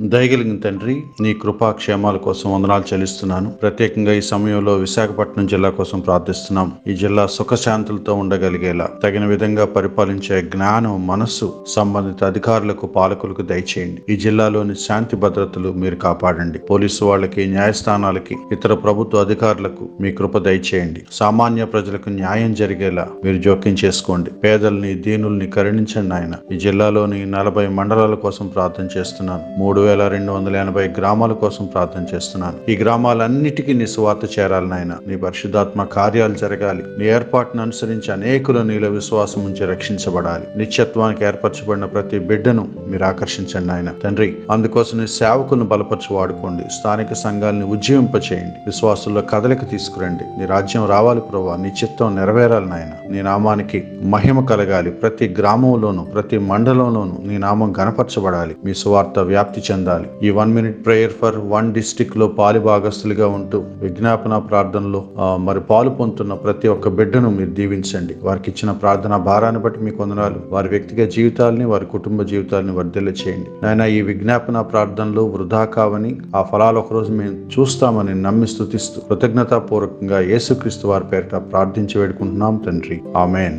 దయగలిగిన తండ్రి నీ కృపాక్షేమాల కోసం వందనాలు చెల్లిస్తున్నాను. ప్రత్యేకంగా ఈ సమయంలో విశాఖపట్నం జిల్లా కోసం ప్రార్థిస్తున్నాం. ఈ జిల్లా సుఖశాంతులతో ఉండగలిగేలా తగిన విధంగా పరిపాలించే జ్ఞానం మనస్సు సంబంధిత అధికారులకు పాలకులకు దయచేయండి. ఈ జిల్లాలోని శాంతి భద్రతలు మీరు కాపాడండి. పోలీసు వాళ్ళకి న్యాయస్థానాలకి ఇతర ప్రభుత్వ అధికారులకు మీ కృప దయచేయండి. సామాన్య ప్రజలకు న్యాయం జరిగేలా మీరు జోక్యం చేసుకోండి. పేదల్ని దీనుల్ని కరుణించండి ఆయన ఈ జిల్లాలోని నలభై మండలాల కోసం ప్రార్థన చేస్తున్నాను. మూడు వేల రెండు వందల ఎనభై గ్రామాల కోసం ప్రార్థన చేస్తున్నాను. ఈ గ్రామాలన్నిటికీ నీ స్వార్థ చేరాలి నాయన. నీ పరిశుద్ధాత్మ కార్యాలు జరగాలి. నీ ఏర్పాటును అనుసరించి అనేకులు నీలో విశ్వాసం ఉంచి రక్షించబడాలి. నిత్యత్వానికి ఏర్పరచబడిన ప్రతి బిడ్డను మీరు ఆకర్షించండి నాయన. తండ్రి అందుకోసం నీ సేవకులను బలపరచి వాడుకోండి. స్థానిక సంఘాలని ఉజ్జీవింపచేయండి. విశ్వాసుల్లో కదలిక తీసుకురండి. నీ రాజ్యం రావాలి ప్రభా నీ చిత్తం నెరవేరాలి నాయన. నీ నామానికి మహిమ కలగాలి. ప్రతి గ్రామంలోను ప్రతి మండలంలోను నీ నామం గనపరచబడాలి మీ సువార్త వ్యాప్తి చెందాలి ఈ one minute prayer for one డిస్టిక్లో పాలి భాగస్తులుగా ఉంటూ విజ్ఞాపన ప్రార్థనలో మరి పాలు పొందుతున్న ప్రతి ఒక్క బిడ్డను మీరు దీవించండి. వారికి ఇచ్చిన ప్రార్థన భారాన్ని బట్టి మీకు వందనాలు వారి వ్యక్తిగత జీవితాలని వారి కుటుంబ జీవితాలని వర్ధల చేయండి. నాయన ఈ విజ్ఞాపన ప్రార్థనలు వృధా కావని ఆ ఫలాలు ఒకరోజు మేము చూస్తామని నమ్మి స్థుతిస్తూ కృతజ్ఞతాపూర్వకంగా యేసుక్రీస్తు వారి పేరిట ప్రార్థించి వేడుకుంటున్నాం తండ్రి. ఆమెన్.